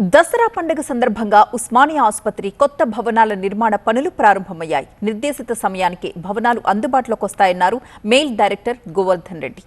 దసరా పండుగ సందర్భంగా ఉస్మానియా ఆసుపత్రి కొత్త భవనాల నిర్మాణ పనులు ప్రారంభమయ్యాయి. నిర్దేశిత సమయానికి భవనాలు అందుబాటులోకి వస్తాయన్నారు మెయిల్ డైరెక్టర్ గోవర్ధన్ రెడ్డి.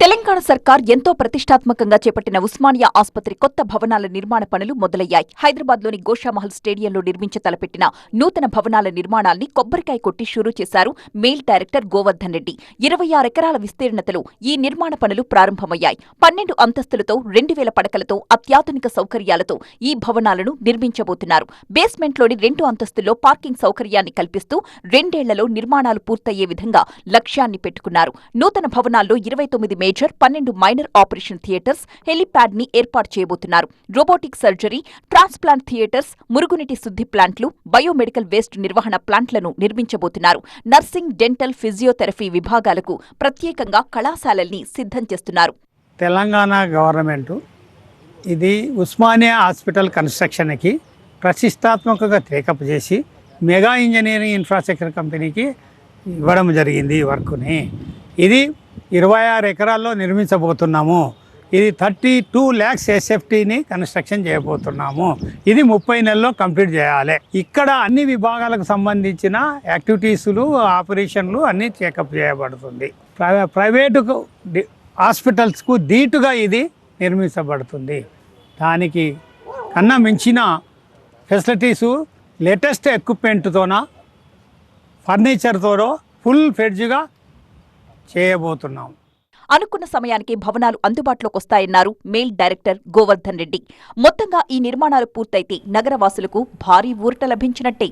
తెలంగాణ సర్కార్ ఎంతో ప్రతిష్టాత్మకంగా చేపట్టిన ఉస్మానియా ఆసుపత్రి కొత్త భవనాల నిర్మాణ పనులు మొదలయ్యాయి. హైదరాబాద్లోని గోషామహల్ స్టేడియంలో నిర్మించ తలపెట్టిన నూతన భవనాల నిర్మాణాన్ని కొబ్బరికాయ కొట్టి షురూ చేశారు మెయిల్ డైరెక్టర్ గోవర్ధన్ రెడ్డి. ఇరవై ఆరు ఎకరాల విస్తీర్ణతలో ఈ నిర్మాణ పనులు ప్రారంభమయ్యాయి. పన్నెండు అంతస్తులతో రెండు వేల పడకలతో అత్యాధునిక సౌకర్యాలతో ఈ భవనాలను నిర్మించబోతున్నారు. బేస్మెంట్లోని రెండు అంతస్తుల్లో పార్కింగ్ సౌకర్యాన్ని కల్పిస్తూ రెండేళ్ళలో నిర్మాణాలు పూర్తయ్యే విధంగా లక్ష్యాన్ని పెట్టుకున్నారు. నూతన భవనాల్లో ఇరవై తొమ్మిది మేజర్ పన్నెండు మైనర్ ఆపరేషన్ థియేటర్స్ హెలిప్యాడ్ని ఏర్పాటు చేయబోతున్నారు. రోబోటిక్ సర్జరీ ట్రాన్స్ప్లాంట్ థియేటర్స్ మురుగునీటి శుద్ధి ప్లాంట్లు బయోమెడికల్ వేస్ట్ నిర్వహణ ప్లాంట్లను నిర్మించబోతున్నారు. నర్సింగ్ డెంటల్ ఫిజియోథెరపీ విభాగాలకు ప్రత్యేకంగా కళాశాలల్ని సిద్ధం చేస్తున్నారు. తెలంగాణ గవర్నమెంట్ ఇది ఉస్మానియా హాస్పిటల్ కన్స్ట్రక్షన్కి ప్రతిష్టాత్మకంగా టేకప్ చేసి మెగా ఇంజనీరింగ్ ఇన్ఫ్రాస్ట్రక్చర్ కంపెనీకి ఇవ్వడం జరిగింది ఈ వర్క్ని. ఇది ఇరవై ఆరు ఎకరాల్లో నిర్మించబోతున్నాము. ఇది థర్టీ టూ ల్యాక్స్ ఎస్ఎఫ్టీని కన్స్ట్రక్షన్ చేయబోతున్నాము. ఇది ముప్పై నెలల్లో కంప్లీట్ చేయాలి. ఇక్కడ అన్ని విభాగాలకు సంబంధించిన యాక్టివిటీసులు ఆపరేషన్లు అన్నీ చెకప్ చేయబడుతుంది. ప్రైవే ప్రైవేటుకు హాస్పిటల్స్కు ధీటుగా ఇది నిర్మించబడుతుంది. దానికి కన్నా మించిన ఫెసిలిటీసు లేటెస్ట్ ఎక్విప్మెంట్తోన ఫర్నిచర్తోనో ఫుల్ ఫెడ్జ్గా చేయబోతున్నాం. అనుకున్న సమయానికి భవనాలు అందుబాటులోకి వస్తాయన్నారు మెయిల్ డైరెక్టర్ గోవర్ధన్ రెడ్డి. మొత్తంగా ఈ నిర్మాణాలు పూర్తయితే నగరవాసులకు భారీ ఊరట లభించినట్టే.